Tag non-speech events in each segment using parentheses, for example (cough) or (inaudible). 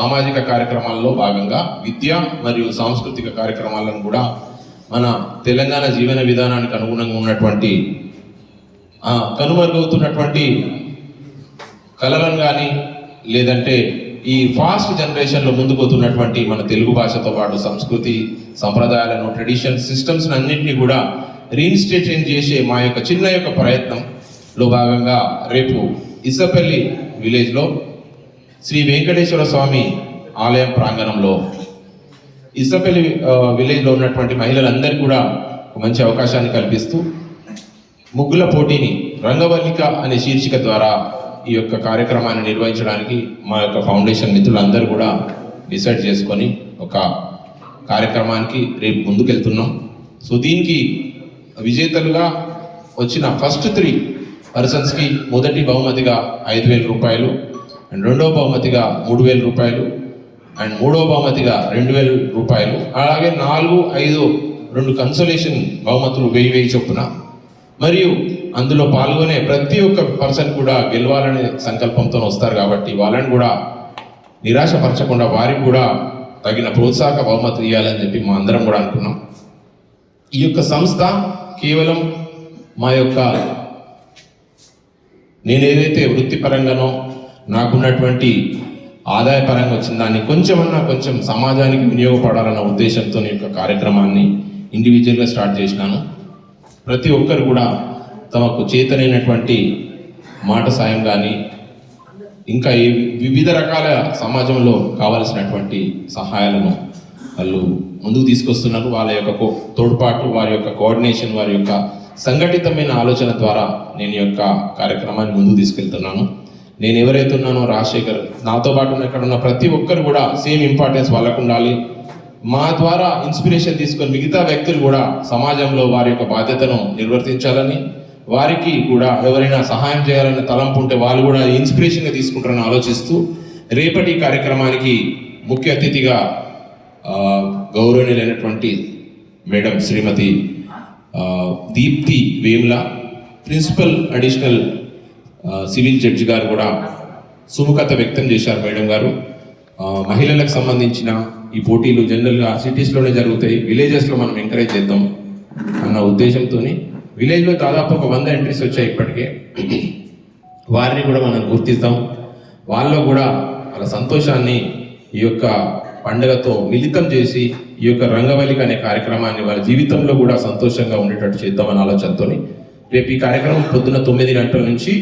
సామాజిక కార్యక్రమాల్లో భాగంగా విద్య మరియు సాంస్కృతిక కార్యక్రమాలను కూడా మన తెలంగాణ జీవన విధానానికి అనుగుణంగా ఉన్నటువంటి కనుమరుగవుతున్నటువంటి కళలను కానీ లేదంటే ఈ ఫాస్ట్ జనరేషన్లో ముందుకుపోతున్నటువంటి మన తెలుగు భాషతో పాటు సంస్కృతి సంప్రదాయాలను ట్రెడిషన్ సిస్టమ్స్ అన్నింటినీ కూడా రీఇన్స్టేషన్ చేసే మా యొక్క చిన్న యొక్క ప్రయత్నంలో భాగంగా రేపు ఇసపల్లి విలేజ్లో శ్రీ వెంకటేశ్వర స్వామి ఆలయం ప్రాంగణంలో. ఇసపల్లి విలేజ్లో ఉన్నటువంటి మహిళలందరికీ కూడా మంచి అవకాశాన్ని కల్పిస్తూ ముగ్గుల పోటీని రంగవల్లిక అనే శీర్షిక ద్వారా ఈ యొక్క కార్యక్రమాన్ని నిర్వహించడానికి మా యొక్క ఫౌండేషన్ మిత్రులందరూ కూడా డిసైడ్ చేసుకొని ఒక కార్యక్రమానికి రేపు ముందుకెళ్తున్నాం. సో దీనికి విజేతలుగా వచ్చిన ఫస్ట్ త్రీ పర్సన్స్కి మొదటి బహుమతిగా ఐదు వేల రూపాయలు అండ్ రెండవ బహుమతిగా మూడు వేల రూపాయలు అండ్ మూడవ బహుమతిగా రెండు వేల రూపాయలు. అలాగే నాలుగు ఐదు రెండు కన్సోలేషన్ బహుమతులు వెయ్యి వెయ్యి చొప్పున. మరియు అందులో పాల్గొనే ప్రతి ఒక్క పర్సన్ కూడా గెలవాలనే సంకల్పంతో వస్తారు కాబట్టి వాళ్ళని కూడా నిరాశపరచకుండా వారికి కూడా తగిన ప్రోత్సాహక బహుమతి ఇవ్వాలని చెప్పి మా అందరం కూడా అనుకున్నాం. ఈ యొక్క సంస్థ కేవలం మా యొక్క నేను ఏదైతే వృత్తిపరంగానో నాకున్నటువంటి ఆదాయపరంగా వచ్చిన దాన్ని కొంచెమన్నా కొంచెం సమాజానికి వినియోగపడాలన్న ఉద్దేశంతో నేను యొక్క కార్యక్రమాన్ని ఇండివిజువల్గా స్టార్ట్ చేసినాను. ప్రతి ఒక్కరు కూడా తమకు చేతనైనటువంటి మాట సాయం కానీ ఇంకా ఈ వివిధ రకాల సమాజంలో కావలసినటువంటి సహాయాలను వాళ్ళు ముందుకు తీసుకొస్తున్నారు. వాళ్ళ యొక్క కో- తోడ్పాటు వారి యొక్క కోఆర్డినేషన్ వారి యొక్క సంఘటితమైన ఆలోచన ద్వారా నేను యొక్క కార్యక్రమాన్ని ముందుకు తీసుకెళ్తున్నాను. నేను ఎవరైతే ఉన్నానో రాజశేఖర్ నాతో పాటు ఉన్న ఇక్కడ ఉన్న ప్రతి ఒక్కరు కూడా సేమ్ ఇంపార్టెన్స్ వాళ్ళకు ఉండాలి. మా ద్వారా ఇన్స్పిరేషన్ తీసుకొని మిగతా వ్యక్తులు కూడా సమాజంలో వారి యొక్క బాధ్యతను నిర్వర్తించాలని వారికి కూడా ఎవరైనా సహాయం చేయాలనే తలంపు ఉంటే వాళ్ళు కూడా ఇన్స్పిరేషన్గా తీసుకుంటారని ఆలోచిస్తూ రేపటి కార్యక్రమానికి ముఖ్య అతిథిగా గౌరవనీయులైనటువంటి madam Shrimati Deepti Vemla principal additional civil judge garu కూడా సుముఖత వ్యక్తం చేశారు మేడం గారు. మహిళలకు సంబంధించిన ఈ పోటీలు జనరల్గా సిటీస్లోనే జరుగుతాయి. విలేజెస్లో మనం ఎంకరేజ్ చేద్దాం అన్న ఉద్దేశంతో విలేజ్లో దాదాపు ఒక వంద ఎంట్రీస్ వచ్చాయి ఇప్పటికే. వారిని కూడా మనం గుర్తిస్తాం. వాళ్ళలో కూడా వాళ్ళ సంతోషాన్ని ఈ యొక్క పండుగతో మిళితం చేసి ఈ యొక్క రంగవల్లిక అనే కార్యక్రమాన్ని వాళ్ళ జీవితంలో కూడా సంతోషంగా ఉండేటట్టు చేద్దామని ఆలోచనతో రేపు ఈ కార్యక్రమం పొద్దున తొమ్మిది గంటల నుంచి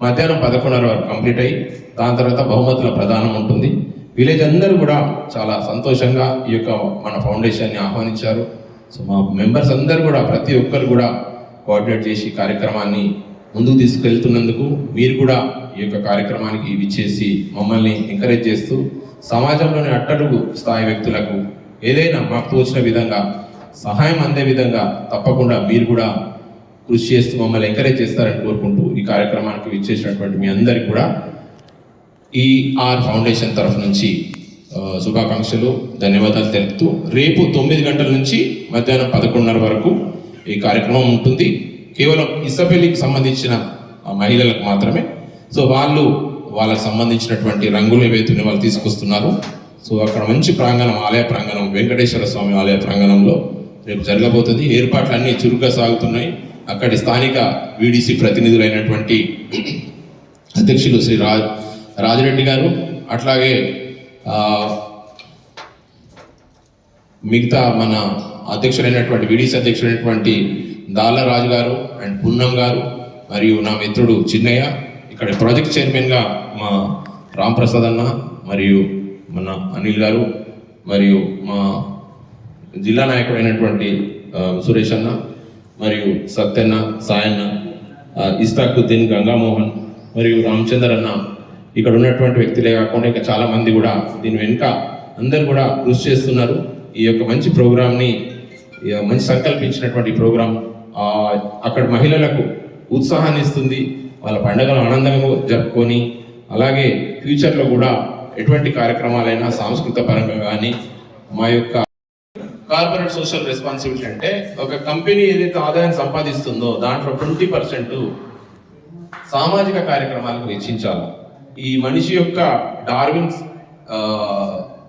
మధ్యాహ్నం పదకొండున్నర వరకు కంప్లీట్ అయ్యి దాని తర్వాత బహుమతుల ప్రదానం ఉంటుంది. విలేజ్ అందరూ కూడా చాలా సంతోషంగా ఈ యొక్క మన ఫౌండేషన్ని ఆహ్వానించారు. సో మా మెంబర్స్ అందరూ కూడా ప్రతి ఒక్కరు కూడా కోఆర్డినేట్ చేసి కార్యక్రమాన్ని ముందుకు తీసుకెళ్తున్నందుకు మీరు కూడా ఈ యొక్క కార్యక్రమానికి విచ్చేసి మమ్మల్ని ఎంకరేజ్ చేస్తూ సమాజంలోని అట్టడుగు స్థాయి వ్యక్తులకు ఏదైనా మాకు తోచిన విధంగా సహాయం అందే విధంగా తప్పకుండా మీరు కూడా కృషి చేస్తూ మమ్మల్ని ఎంకరేజ్ చేస్తారని కోరుకుంటూ ఈ కార్యక్రమానికి విచ్చేసినటువంటి మీ అందరికీ కూడా ఈ ఆర్ ఫౌండేషన్ తరఫు నుంచి శుభాకాంక్షలు ధన్యవాదాలు తెలుపుతూ రేపు తొమ్మిది గంటల నుంచి మధ్యాహ్నం పదకొండున్నర వరకు ఈ కార్యక్రమం ఉంటుంది. కేవలం ఇసపెల్లికి సంబంధించిన మహిళలకు మాత్రమే. సో వాళ్ళు వాళ్ళకి సంబంధించినటువంటి రంగులు ఏవైతే వాళ్ళు తీసుకొస్తున్నారు. సో అక్కడ మంచి ప్రాంగణం ఆలయ ప్రాంగణం వెంకటేశ్వర స్వామి ఆలయ ప్రాంగణంలో రేపు జరగబోతుంది. ఏర్పాట్లు అన్నీ చురుగ్గా సాగుతున్నాయి. అక్కడి స్థానిక వీడీసీ ప్రతినిధులైనటువంటి అధ్యక్షులు శ్రీ రాజ్ రాజిరెడ్డి గారు అట్లాగే మిగతా మన అధ్యక్షుడైనటువంటి వీడిసి అధ్యక్షుడైనటువంటి దాలరాజు గారు అండ్ పున్నం గారు మరియు నా మిత్రుడు చిన్నయ్య ఇక్కడ ప్రాజెక్ట్ చైర్మన్గా మా రాంప్రసాద్ అన్న మరియు మన అనిల్ గారు మరియు మా జిల్లా నాయకుడైనటువంటి సురేష్ అన్న మరియు సత్యన్న సాయన్న ఇస్తాకుద్దీన్ గంగామోహన్ మరియు రామచంద్ర అన్న ఇక్కడ ఉన్నటువంటి వ్యక్తులే కాకుండా ఇంకా చాలా మంది కూడా దీని వెనుక అందరు కూడా కృషి చేస్తున్నారు. ఈ యొక్క మంచి ప్రోగ్రామ్ని మంచి సంకల్పించినటువంటి ప్రోగ్రాం అక్కడ మహిళలకు ఉత్సాహాన్ని ఇస్తుంది. వాళ్ళ పండుగను ఆనందంగా జరుపుకొని అలాగే ఫ్యూచర్లో కూడా ఎటువంటి కార్యక్రమాలైనా సాంస్కృతిక పరంగా కానీ మా యొక్క కార్పొరేట్ సోషల్ రెస్పాన్సిబిలిటీ అంటే ఒక కంపెనీ ఏదైతే ఆదాయం సంపాదిస్తుందో దాంట్లో ట్వంటీ పర్సెంట్ సామాజిక కార్యక్రమాలకు వెచ్చించాలి. ఈ మనిషి యొక్క డార్విన్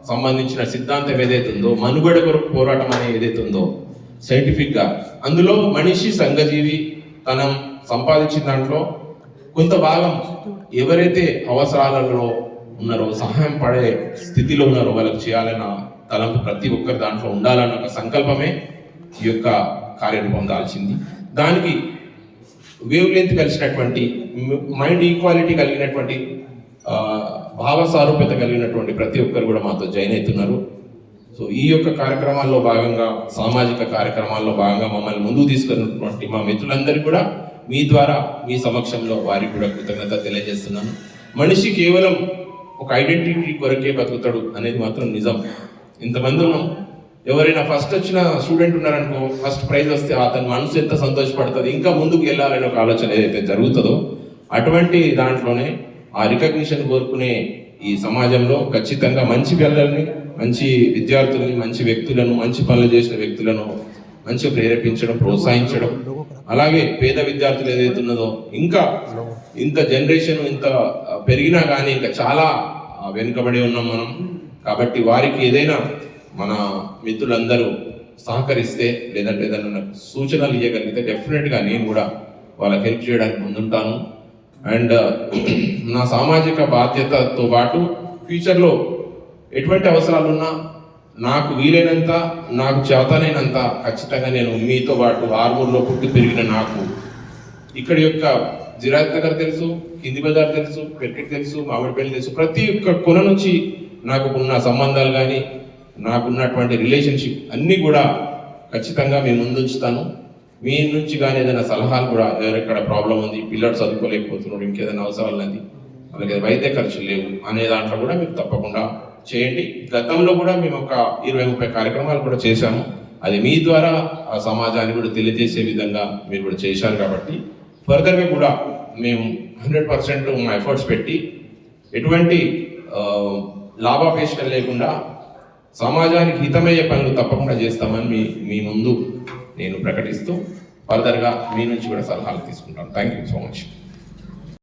సంబంధించిన సిద్ధాంతం ఏదైతే ఉందో మనుగడ కొరకు పోరాటం అనేది ఏదైతే ఉందో సైంటిఫిక్గా అందులో మనిషి సంఘజీవి తనం సంపాదించిన దాంట్లో కొంత భాగం ఎవరైతే అవసరాలలో ఉన్నారో సహాయం పడే స్థితిలో ఉన్నారో వాళ్ళకి చేయాలన్న తలంపు ప్రతి ఒక్కరి దాంట్లో ఉండాలన్న ఒక సంకల్పమే ఈ యొక్క కార్యరూపం దాల్చింది. దానికి వేవ్ లెంత్ కలిసినటువంటి మైండ్ ఈక్వాలిటీ కలిగినటువంటి భావ సారూప్యత కలిగినటువంటి ప్రతి ఒక్కరు కూడా మాతో జాయిన్ అవుతున్నారు. సో ఈ యొక్క కార్యక్రమాల్లో భాగంగా సామాజిక కార్యక్రమాల్లో భాగంగా మమ్మల్ని ముందుకు తీసుకున్నటువంటి మా మిత్రులందరికీ కూడా మీ ద్వారా మీ సమక్షంలో వారికి కూడా కృతజ్ఞత తెలియజేస్తున్నాను. మనిషి కేవలం ఒక ఐడెంటిటీ కొరకే బతుకుతాడు అనేది మాత్రం నిజం. ఇంతమంది ఉన్నాం. ఎవరైనా ఫస్ట్ వచ్చిన స్టూడెంట్ ఉన్నారనుకో ఫస్ట్ ప్రైజ్ వస్తే అతని మనసు ఎంత సంతోషపడుతుంది ఇంకా ముందుకు వెళ్ళాలనే ఒక ఆలోచన ఏదైతే జరుగుతుందో అటువంటి దాంట్లోనే ఆ రికగ్నిషన్ కోరుకునే ఈ సమాజంలో ఖచ్చితంగా మంచి పిల్లల్ని మంచి విద్యార్థుల్ని మంచి వ్యక్తులను మంచి పనులు చేసిన వ్యక్తులను మంచి ప్రేరేపించడం ప్రోత్సహించడం అలాగే పేద విద్యార్థులు ఏదైతే ఉన్నదో ఇంకా ఇంత జనరేషన్ ఇంత పెరిగినా కానీ ఇంకా చాలా వెనుకబడి ఉన్నాం మనం. కాబట్టి వారికి ఏదైనా మన మిత్రులందరూ సహకరిస్తే లేదంటే ఏదైనా నాకు సూచనలు ఇవ్వగలిగితే డెఫినెట్గా నేను కూడా వాళ్ళకి హెల్ప్ చేయడానికి ముందుంటాను. అండ్ (clears throat) నా సామాజిక బాధ్యతతో పాటు ఫ్యూచర్లో ఎటువంటి అవసరాలు ఉన్నా నాకు వీలైనంత నాకు చేతనైనంత ఖచ్చితంగా నేను మీతో పాటు ఆర్మూర్లో పుట్టి పెరిగిన నాకు ఇక్కడి యొక్క జిరాత్ దగ్గర తెలుసు. కింది బజార్ తెలుసు పెర్కెట్ తెలుసు మామిడిపల్లి తెలుసు. ప్రతి ఒక్క కొన నుంచి నాకు ఉన్న సంబంధాలు కానీ నాకున్నటువంటి రిలేషన్షిప్ అన్నీ కూడా ఖచ్చితంగా మీ ముందు ఉంచుతాను మీ నుంచి కానీ ఏదైనా సలహాలు కూడా ఎవరెక్కడ ప్రాబ్లం ఉంది పిల్లలు చదువుకోలేకపోతున్నాడు ఇంకేదైనా అవసరాలు ఉంది వాళ్ళకి వైద్య ఖర్చులు లేవు అనే దాంట్లో కూడా మీరు తప్పకుండా చేయండి. గతంలో కూడా మేము ఒక ఇరవై ముప్పై కార్యక్రమాలు కూడా చేశాము. అది మీ ద్వారా ఆ సమాజాన్ని కూడా తెలియజేసే విధంగా మీరు కూడా చేశారు కాబట్టి ఫర్దర్గా కూడా మేము హండ్రెడ్ పర్సెంట్ మా ఎఫర్ట్స్ పెట్టి ఎటువంటి లాభాపేక్షలు లేకుండా సమాజానికి హితమయ్యే పనులు తప్పకుండా చేస్తామని మీ మీ ముందు నేను ప్రకటిస్తూ ఫర్దర్గా మీ నుంచి కూడా సలహాలు తీసుకుంటాను. Thank you so much